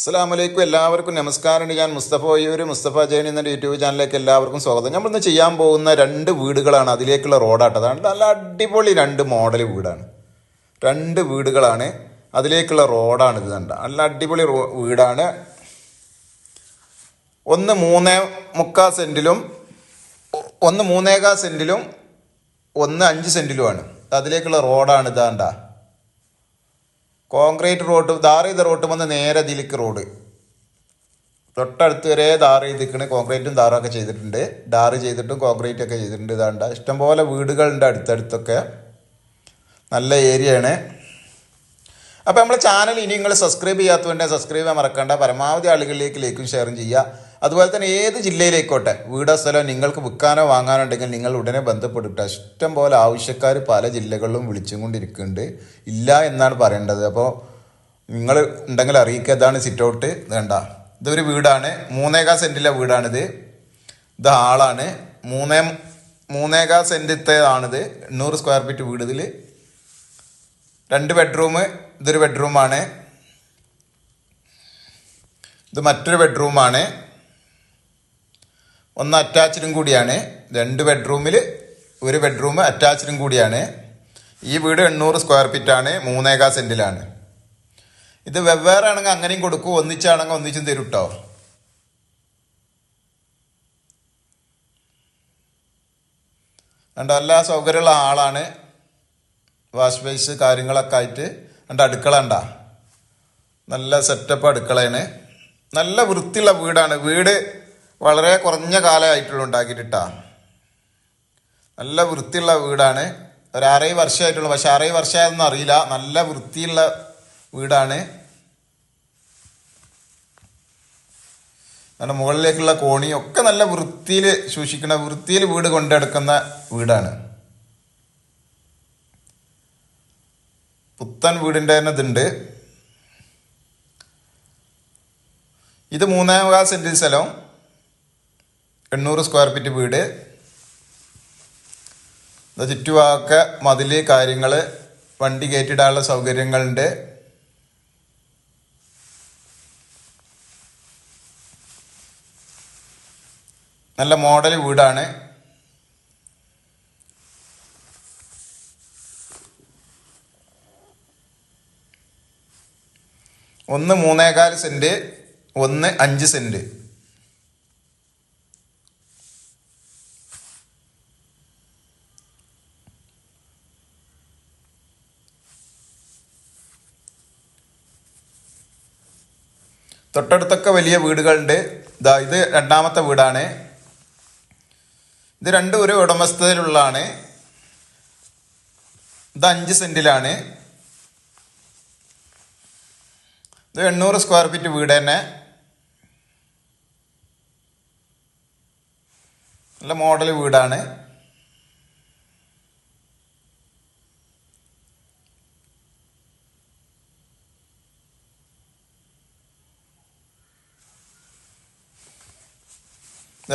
അസ്സാമലൈക്കും എല്ലാവർക്കും നമസ്കാരമുണ്ട് ഞാൻ മുസ്തഫ ഒയ്യൂർ മുസ്തഫ ജൈൻ എന്ന യൂട്യൂബ് ചാനലിലേക്ക് എല്ലാവർക്കും സ്വാഗതം. നമ്മളിന്ന് ചെയ്യാൻ പോകുന്ന രണ്ട് വീടുകളാണ് അതിലേക്കുള്ള റോഡാട്ടം. അതാണ് നല്ല അടിപൊളി രണ്ട് മോഡൽ വീടാണ്. രണ്ട് വീടുകളാണ് അതിലേക്കുള്ള റോഡാണ് ഇത് കണ്ട. നല്ല അടിപൊളി വീടാണ്. ഒന്ന് മൂന്നേ മുക്കാ സെന്റിലും ഒന്ന് മൂന്നേകാൽ സെന്റിലും ഒന്ന് അഞ്ച് സെന്റിലുമാണ് അതിലേക്കുള്ള റോഡാണ് ഇതാണ്ട കോൺക്രീറ്റ് റോഡ് ചെയ്ത റോഡ് വന്ന് നേരെ ദിലിക്ക് റോഡ്. തൊട്ടടുത്ത് വരെ ധാർ ചെയ്തിരിക്കണ്. കോൺക്രീറ്റും ധാറൊക്കെ ചെയ്തിട്ടുണ്ട്. ധാറ് ചെയ്തിട്ടും കോൺക്രീറ്റ് ഒക്കെ ചെയ്തിട്ടുണ്ട്. ഇതാണ്ട. ഇഷ്ടംപോലെ വീടുകളുണ്ട് അടുത്തടുത്തൊക്കെ. നല്ല ഏരിയയാണ്. അപ്പോൾ നമ്മുടെ ചാനൽ ഇനി നിങ്ങൾ സബ്സ്ക്രൈബ് ചെയ്യാത്തതുകൊണ്ട് സബ്സ്ക്രൈബ് ചെയ്യാൻ മറക്കണ്ട. പരമാവധി ആളുകളിലേക്ക് ലൈക്കും ഷെയറും ചെയ്യുക. അതുപോലെ തന്നെ ഏത് ജില്ലയിലേക്കോട്ടെ വീടോ സ്ഥലം നിങ്ങൾക്ക് വിൽക്കാനോ വാങ്ങാനോ ഉണ്ടെങ്കിൽ നിങ്ങൾ ഉടനെ ബന്ധപ്പെടുക ഇഷ്ടം പോലെ ആവശ്യക്കാർ പല ജില്ലകളിലും വിളിച്ചും കൊണ്ടിരിക്കുന്നുണ്ട് ഇല്ല എന്നാണ് പറയേണ്ടത്. അപ്പോൾ നിങ്ങൾ ഉണ്ടെങ്കിൽ അറിയിക്കുക. ഇതാണ് സിറ്റ് ഔട്ട് വേണ്ട. ഇതൊരു വീടാണ്. മൂന്നേകാൽ സെന്റിലെ വീടാണിത്. ഇത് ആളാണ്. മൂന്നേ മൂന്നേകാൽ സെന്റത്തേതാണിത് എണ്ണൂറ് സ്ക്വയർ ഫീറ്റ് വീട് ഇതിൽ രണ്ട് ബെഡ്റൂം ഇതൊരു ബെഡ്റൂമാണ് ഇത് മറ്റൊരു ബെഡ്റൂമാണ് ഒന്ന് അറ്റാച്ച്ഡും കൂടിയാണ്. രണ്ട് ബെഡ്റൂമിൽ ഒരു ബെഡ്റൂം അറ്റാച്ച്ഡും കൂടിയാണ്. ഈ വീട് എണ്ണൂറ് സ്ക്വയർ ഫീറ്റ് ആണ് മൂന്നേകാ സെന്റിലാണ് ഇത് വെവ്വേറെ ആണെങ്കിൽ അങ്ങനെയും കൊടുക്കും ഒന്നിച്ചാണെങ്കിൽ ഒന്നിച്ചും തരും കേട്ടോ രണ്ട് എല്ലാ സൗകര്യമുള്ള ആളാണ്. വാഷ് ബേസ് കാര്യങ്ങളൊക്കെ ആയിട്ട്. രണ്ട് അടുക്കള ഉണ്ടാ നല്ല സെറ്റപ്പ് അടുക്കളയാണ്. നല്ല വൃത്തിയുള്ള വീടാണ്. വീട് വളരെ കുറഞ്ഞ കാലമായിട്ടുള്ള ഉണ്ടാക്കിയിട്ടാ നല്ല വൃത്തിയുള്ള വീടാണ്. ഒരു അറേ വർഷമായിട്ടുള്ളൂ. പക്ഷെ അറേ വർഷമായതൊന്നും അറിയില്ല. നല്ല വൃത്തിയുള്ള വീടാണ്. നല്ല മുകളിലേക്കുള്ള കോണി ഒക്കെ നല്ല വൃത്തിയിൽ സൂക്ഷിക്കുന്ന വൃത്തിയിൽ വീട് കൊണ്ടെടുക്കുന്ന വീടാണ്. പുത്തൻ വീടിന്റെ തന്നെ ഇതുണ്ട്. ഇത് മൂന്നാമത്തെ സെന്റിൽ സ്ഥലം. എണ്ണൂറ് സ്ക്വയർ ഫീറ്റ് വീട്. ചുറ്റുവാക്ക മതിൽ കാര്യങ്ങൾ വണ്ടി കയറ്റിടാനുള്ള സൗകര്യങ്ങളുണ്ട്. നല്ല മോഡൽ വീടാണ്. ഒന്ന് മൂന്നേകാൽ സെന്റ് ഒന്ന് അഞ്ച് സെന്റ് തൊട്ടടുത്തൊക്കെ വലിയ വീടുകളുണ്ട്. ഇതാ ഇത് രണ്ടാമത്തെ വീടാണ്. ഇത് രണ്ടും ഒരു ഉടമസ്ഥതയിലുള്ളതാണ്. ഇത് അഞ്ച് സെന്റിലാണ് ഇത് എണ്ണൂറ് സ്ക്വയർ ഫീറ്റ് വീട് തന്നെ. നല്ല മോഡൽ വീടാണ്.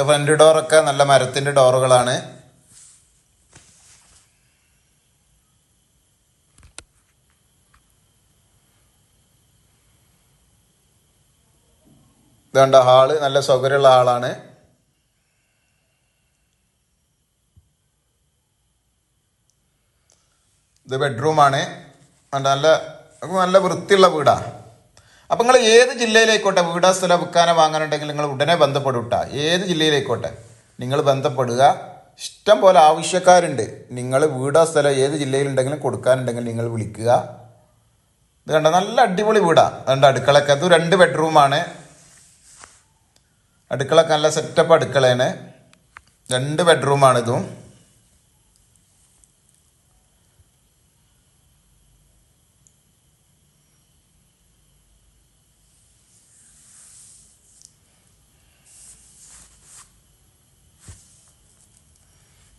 ഫ്രണ്ട് ഡോറൊക്കെ നല്ല മരത്തിന്റെ ഡോറുകളാണ്. ഇതുകൊണ്ട് ഹാൾ നല്ല സൗകര്യമുള്ള ഹാളാണ്. ഇത് ബെഡ്റൂമാണ്. നല്ല നല്ല വൃത്തിയുള്ള വീടാ. അപ്പം നിങ്ങൾ ഏത് ജില്ലയിലേക്കോട്ടെ വീടാ സ്ഥലം വിൽക്കാനോ വാങ്ങാനുണ്ടെങ്കിൽ നിങ്ങൾ ഉടനെ ബന്ധപ്പെടുട്ട. ഏത് ജില്ലയിലേക്കോട്ടെ നിങ്ങൾ ബന്ധപ്പെടുക. ഇഷ്ടം പോലെ ആവശ്യക്കാരുണ്ട്. നിങ്ങൾ വീടോ സ്ഥലം ഏത് ജില്ലയിലുണ്ടെങ്കിലും കൊടുക്കാനുണ്ടെങ്കിൽ നിങ്ങൾ വിളിക്കുക. ഇത് കണ്ട? നല്ല അടിപൊളി വീടാ. അതുകൊണ്ട് അടുക്കളയൊക്കെ. അത് രണ്ട് ബെഡ്റൂമാണ് അടുക്കളൊക്കെ നല്ല സെറ്റപ്പ് അടുക്കളയാണ്. രണ്ട് ബെഡ്റൂമാണ് ഇതും.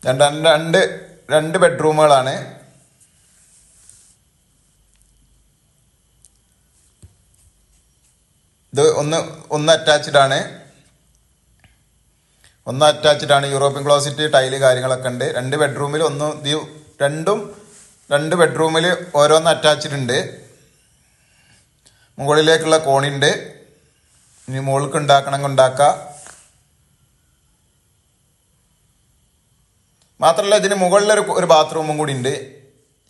രണ്ട് രണ്ട് രണ്ട് ബെഡ്റൂമുകളാണ് ഇത് ഒന്ന് ഒന്ന് അറ്റാച്ച്ഡ് ആണ്. ഒന്ന് അറ്റാച്ച്ഡ് ആണ് യൂറോപ്യൻ ക്ലോസറ്റ് ടൈൽ കാര്യങ്ങളൊക്കെ ഉണ്ട്. രണ്ട് ബെഡ്റൂമിൽ ഒന്ന് രണ്ടും രണ്ട് ബെഡ്റൂമിൽ ഓരോന്ന് അറ്റാച്ച്ഡ് ഉണ്ട്. മുകളിലേക്കുള്ള കോണിയുണ്ട് ഇനി മുകൾക്ക് ഉണ്ടാക്കണമെങ്കിൽ ഉണ്ടാക്കാം. മാത്രമല്ല ഇതിന് മുകളിലൊരു ഒരു ബാത്റൂമും കൂടി ഉണ്ട്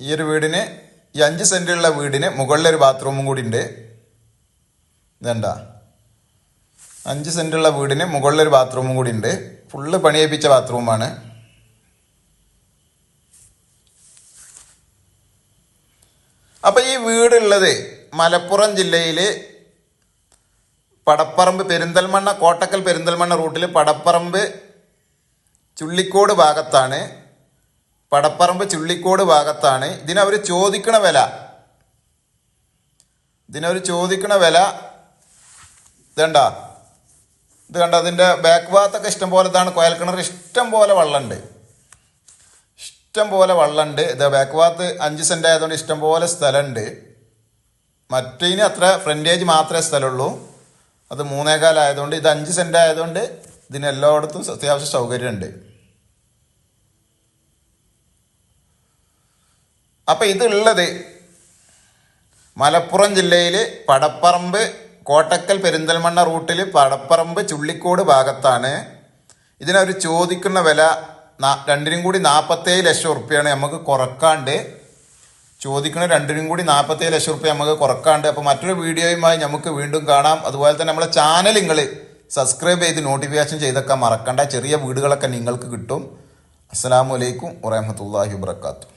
ഈ ഒരു വീടിന് ഈ അഞ്ച് സെന്റുള്ള വീടിന് മുകളിലൊരു ബാത്റൂമും കൂടി ഉണ്ട് ഇതെന്താ? അഞ്ച് സെന്റുള്ള വീടിന് മുകളിലൊരു ബാത്റൂമും കൂടി ഉണ്ട് ഫുള്ള് പണിയേപ്പിച്ച ബാത്റൂമാണ് അപ്പം ഈ വീടുള്ളത് മലപ്പുറം ജില്ലയിൽ പടപ്പറമ്പ് പെരിന്തൽമണ്ണ കോട്ടക്കൽ പെരിന്തൽമണ്ണ റൂട്ടിൽ പടപ്പറമ്പ് ചുള്ളിക്കോട് ഭാഗത്താണ് പടപ്പറമ്പ് ചുള്ളിക്കോട് ഭാഗത്താണ്. ഇതിനവർ ചോദിക്കണ വില. ഇതിനവർ ചോദിക്കണ വില ഇതണ്ട? ഇത് കണ്ട? അതിന്റെ ബാക്ക് ഭാഗത്തൊക്കെ ഇഷ്ടം പോലെ ഇതാണ്. കോയൽക്കിണർ ഇഷ്ടം പോലെ വള്ളമുണ്ട് ഇഷ്ടം പോലെ വള്ളമുണ്ട് ഇത് ബാക്ക് ഭാഗത്ത് അഞ്ച് സെന്റ് ആയതുകൊണ്ട് ഇഷ്ടം പോലെ സ്ഥലമുണ്ട് മറ്റേന് അത്ര ഫ്രണ്ടേജ് മാത്രമേ സ്ഥലമുള്ളൂ. അത് മൂന്നേകാലായതുകൊണ്ട് ഇത് അഞ്ച് സെന്റ് ആയതുകൊണ്ട് ഇതിന് എല്ലായിടത്തും അത്യാവശ്യം സൗകര്യമുണ്ട്. അപ്പോൾ ഇതുള്ളത് മലപ്പുറം ജില്ലയിൽ പടപ്പറമ്പ് കോട്ടക്കൽ പെരിന്തൽമണ്ണ റൂട്ടിൽ പടപ്പറമ്പ് ചുള്ളിക്കോട് ഭാഗത്താണ്. ഇതിനവർ ചോദിക്കുന്ന വില രണ്ടിനും കൂടി നാൽപ്പത്തേഴ് ലക്ഷം ഉറുപ്പ്യാണ് നമുക്ക് കുറക്കാണ്ട്. ചോദിക്കുന്ന രണ്ടിനും കൂടി നാൽപ്പത്തേഴ് ലക്ഷം ഉറുപ്പ്യ നമുക്ക് കുറക്കാണ്ട്. അപ്പോൾ മറ്റൊരു വീഡിയോയുമായി നമുക്ക് വീണ്ടും കാണാം. അതുപോലെ തന്നെ നമ്മളെ ചാനൽ സബ്സ്ക്രൈബ് ചെയ്ത് നോട്ടിഫിക്കേഷൻ ചെയ്തൊക്കെ മറക്കണ്ട. ചെറിയ വീടുകളൊക്കെ നിങ്ങൾക്ക് കിട്ടും. അസ്സലാമു അലൈക്കും വറഹമത്തല്ലാഹി വാത്തു